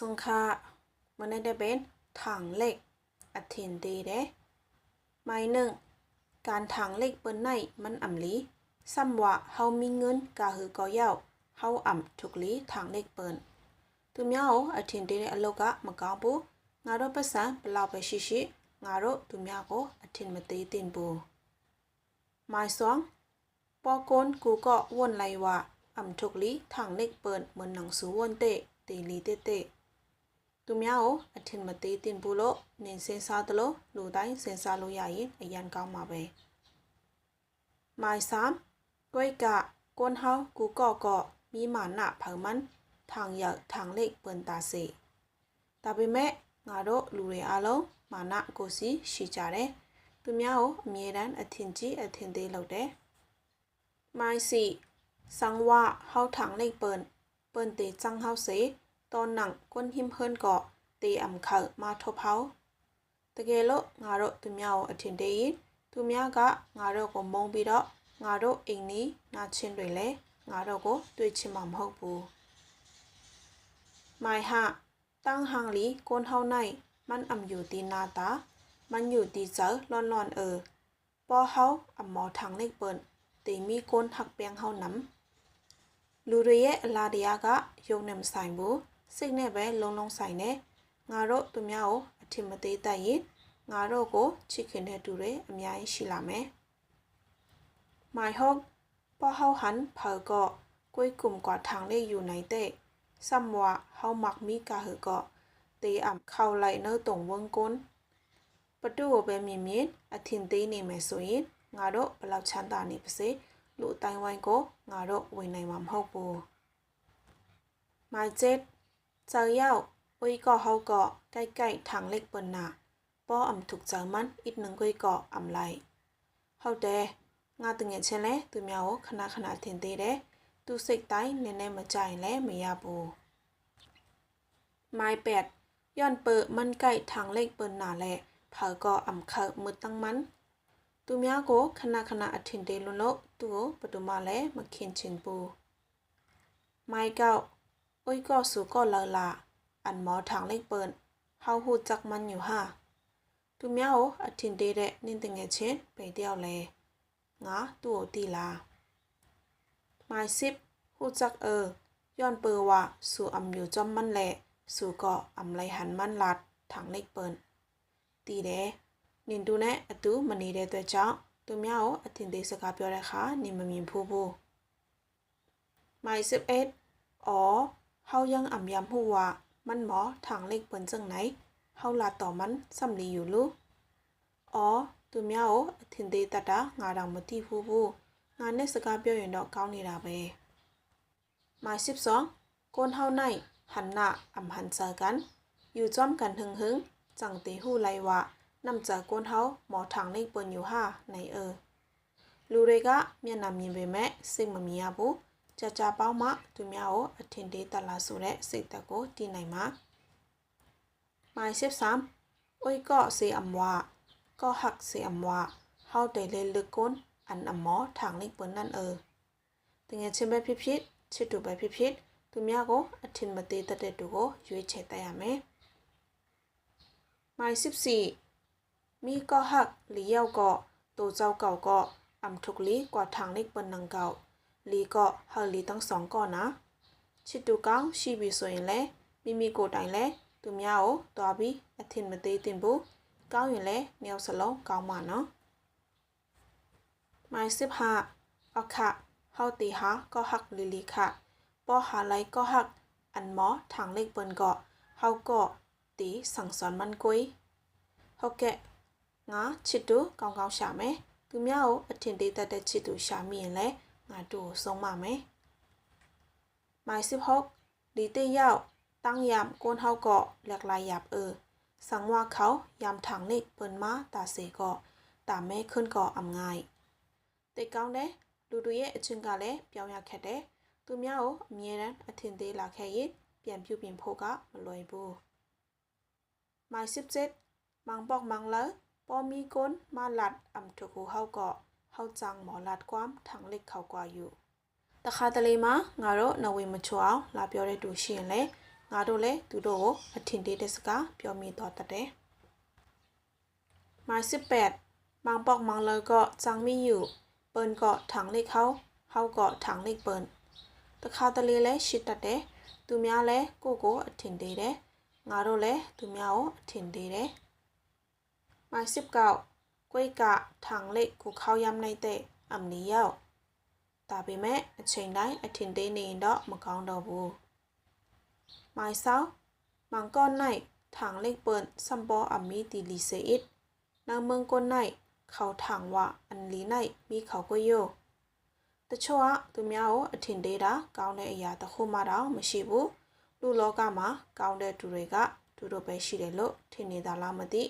ဆုံခမနေ့တဲ့ပင်ถังเหล็กอธินดีเด้ไม่หนึ่งการถังเหล็กเปิ้นในมันอ่ำลีซ้ำว่าเฮามีเงินกะหือก็เย้าเฮาอ่ำทุกลีถังเหล็กเปิ้นသူများကိုအထင်သေးတဲ့အလုပ်ကမကောင်းဘူးငါတို့ပတ်စံဘလောက်ပဲရှိရှိငါတို့သူများကိုအထင်မသေးသင့်ဘူးမိုင်ဆောင်ပေါ်ကွန်ကူก็วนไลว่าอ่ำทุกลีถังเหล็กเปิ้นเหมือนหนังสือวนเตะตีลีเตเต သူများကိုအထင်မသေးတင်ဘူးလို့နင်စင်စားသလိုလူတိုင်းစင်စားလို့ရရင်အရန်ကောင်းပါပဲမိုင်ဆမ်ကွိတ်ကကွန်ဟောကူကော့ကော့မိမာနဖောင်မန်ทางရทางเล็กเปินตาစေဒါပေမဲ့ငါတို့လူတွေအားလုံးမာနကိုစီရှိကြတယ်သူများကိုအမြဲတမ်းအထင်ကြီးအထင်သေးလုပ်တယ်မိုင်စီဆန်ဝါဟောက်ทางเล็กเปินเปินเตจังเฮาเส ตอนหนังก้นหิมเฮิรนเกาะตีอ่ำเขามาทบเฮาตะเกโลงาโรตุมยาวอทินเดยินตุมยากะงาโรကိုမုံပြီးတော့ငါတို့အိမ်နီးနာချင်းတွေလဲငါတို့ကိုတွေ့ချင်မှာမဟုတ်ဘူးမိုင်ဟာตั้งหางลีก้นเฮาในมันอ่ำอยู่ตีนาตา มันอยู่ตีเจอลอนลอนเออปอเฮาอ่ำหมอทางเล็กเปิ้นตีมีก้นหักเปียงเฮาน้ำလူတွေရဲ့အလားတရားကယုံနဲ့မဆိုင်ဘူး စိတ်နဲ့ပဲလုံးလုံးဆိုင်တယ်ငါတို့သူများကိုအထင်မသေးတတ်ရင်ငါတို့ကိုချစ်ခင်တဲ့သူတွေအများကြီးရှိလာမယ် My hog ပဟောဟန်ဖာကောကွေးကုမ်ကွာထางလေးယူနိုင်တဲ့ဆမ်ဝါဟောမက်မီကာဟကောတေအမ်ခေါလိုက်နော်တုံဝန်းကွန်းပတုကိုပဲမြင်မြင်အထင်သေးနေမယ်ဆိုရင်ငါတို့ဘလောက်ချမ်းသာနေပါစေလူအတိုင်းဝိုင်းကိုငါတို့ဝင်နိုင်မှာမဟုတ်ဘူး My jet เจอเย้าอุยก็เฮาก็ใกล้ๆทางเล็กเปิ้นน่ะป้ออำถูกเจอมันอีกหนึ่งกุยก็อำไลเฮาแต่ငါတငယ်ချင်းလဲသူများကိုခဏခဏထင်သေးတယ်သူစိတ်တိုင်းနည်းနည်းမကြိုင်လဲမရဘူးမိုင်เป็ดย้อนเปิดมันใกล้ทางเล็กเปิ้นน่ะแหละเผาก็อำเขามือตั้งมันသူများကိုခဏခဏအထင်သေးလို့လို့သူ့ကိုဘယ်သူမှလည်းမခင်ချင်ဘူးမိုင်ကောက် อุ้ยก็สูก็ละละอันหมอทางเล็กเปิดเฮาหูจักมันอยู่ฮะตูเมียวอทินเดเดนินตังเงเช่นไปเดียวเลยงาตัวตีลาหมายสิบหูจักเออ ย้อนเปิดว่าสู่อำอยู่จอมมันแหละสู่ก็อำไรหันมันลัดทางเล็กเปินตีเดนินดูแน่อตูมันนี่เดตัวเจ้าตูเมียวอทินเดสกาเปียวเลยค่ะนี่มันมีผู้ผู้หมายสิบเอ็ดอ๋อ เฮายังอ่ำยำหัวมันหมอทางเล็กเปิ้นจังไหนเฮาลาต่อมันสำลีอยู่ลูอ๋อသူများကိုအထင်သေးတတ်တာငါတော့မသိဘူးဘူးငါနဲ့စကားပြောရင်တော့ကောင်းနေတာပဲမိုင်12ก้นเฮาในหันหน้าอ่ำหันเจอกัน อยู่จ้อมกันหึงหึงจังตีหู้ไรว่านำจากก้นเฮาหมอทางเล็กเปิ้นอยู่ห้าในเออလူတွေကမျက်နှာမြင်ပေမဲ့စိတ်မမြင်ရဘူး ကြာကြာပေါင်းမှသူများကိုအထင်သေးသလားဆိုတဲ့စိတ်သက်ကိုတည်နိုင်မှာ My sipsam oi ko se amwa ko hak se amwa how they le lukun an ammo thang ling pun nan er တကယ်ချင်းပဲဖြစ်ဖြစ်ချစ်တူပဲဖြစ်ဖြစ်သူများကိုအထင်မသေးတတ်တဲ့သူကိုရွေးချယ်တတ်ရမယ် My sipsi mi ko hak li yau ko to zau kau ko am thuk li kwa thang lik pun nang kau ก่าก็อำทุกลีกว่าทางเล็กเปิ้นนังเก่าလီကောဟာလီတန်းဆောင်ကောနာချစ်တူကောင်းရှိပြီဆိုရင်လေမိမိကိုယ်တိုင်လဲသူများကိုတွားပြီးအထင်မသေးတင်ဘူးကောင်းရင်လဲမြောက်စလုံးကောင်းမှာနော်မိုင်စစ်ဟာအခဟောတီဟာก็หักลิลิค่ะป้อหาไลก็หักอันหมอทางเล็กเปิ้นก็เฮาก็ตีสั่งสอนมันกุยเฮาแกะငါချစ်တူကောင်းကောင်းရှာမယ်သူများကိုအထင်သေးတတ်တဲ့ချစ်တူရှာမိရင်လဲ ငါတို့ဆုံးမမယ်မိုင်สิบหกดีเตยาวตั้งยามก้นเฮาเกาะหลากหลายหยาบเออ สังว่าเขายามถังนิกเปิ้นมาตาเสเกาะตามแม่ขึ้นเกาะอำง่ายတိတ်ကောင်းတယ်လူတို့ရဲ့အချင်းကလည်းပြောင်းရခက်တယ်သူများကိုအမြဲတမ်းအထင်သေးလာခဲ့ရင်ပြန်ပြုပြင်ဖို့ကမလွယ်ဘူးမိုင်17มังบอกมังเลอปอมีก้นมาห ลัดอำทุกหูเฮาเกาะဟောက်ကြောင်မော်လတ်ကွမ်ထန်လက်ခောက်ကွာယူတခါတလေမှာငါတို့နဝေမချွအောင်လာပြောတဲ့တူရှိရင်လေ ငါတို့လည်းသူတို့ကိုအထင်သေးတဲ့စကားပြောမိတော့တတ်တယ်မိုင်สิบแปดมังปอกมังเลยก็จังมีอยู่ เปิ้นก็ถังเล็กเขาเฮาก็ถังเล็กเปิ้นတခါတလေလဲရှစ်တတ်တယ်သူများလဲကိုကိုအထင်သေးတယ်ငါတို့လဲသူများကိုအထင်သေးတယ်မိုင်สิบเก้า ကွိတ်ကถังเล็กကိုเข้าย่ำในเตะอำนี้ရောက်ဒါပေမဲ့အချိန်တိုင်းအထင်သေးနေရင်တော့မကောင်းတော့ဘူးမိုင်ဆောက်မန်ก้อนในถังเล็กเปิ้นซัมปออามีตีลีเซอิดนางเมืองก้นในเขาถังว่าอันลีในมีเขาก็โย တချို့ကသူများကိုအထင်သေးတာကောင်းတဲ့အရာတစ်ခုမှတော့မရှိဘူးလူလောကမှာကောင်းတဲ့သူတွေကသူတို့ပဲရှိတယ်လို့ထင်နေတာလားမသိ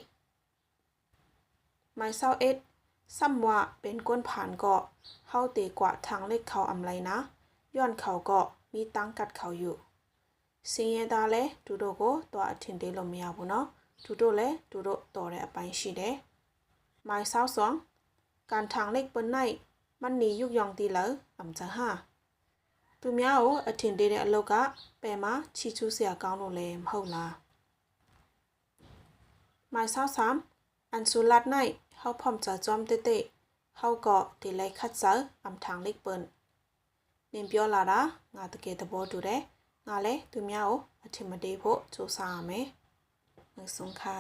မိုင်ဆောက်အစ်ဆမ်ဝါเป็นก้นผ่านก็เฮาตีกว่าทางเล็กเขาอำไรนะย้อนเขาก็มีตั้งกัดเขาอยู่စင်းရဲသားလဲသူတို့ကိုတော့အထင်သေးလို့မရဘူးเนาะသူတို့လဲသူတို့တော်တဲ့အပိုင်းရှိတယ်မိုင်ဆောက်ဆောင်การทางเล็กเปิ้นใน มันหนียุกยองตีแล้วอำจะห้าသူများကိုအထင်သေးတဲ့အလုပ်ကပယ်မှာချီချူးစရာကောင်းလို့လည်းမဟုတ်လားမိုင်ဆောက်ဆမ်အန်ဆူလတ်နိုင် ဟောက်ဖုံจะจอมเตเตဟောက်ก็တီလိုက်ခတ်ဆာအမ်ထางเล็กเปิ้นနင်ပြောလာတာငါတကယ်သဘောတူတယ်ငါလည်းသူများကိုအထင်မသေးဖို့စူးစမ်းရမယ်ငါဆုံးခါ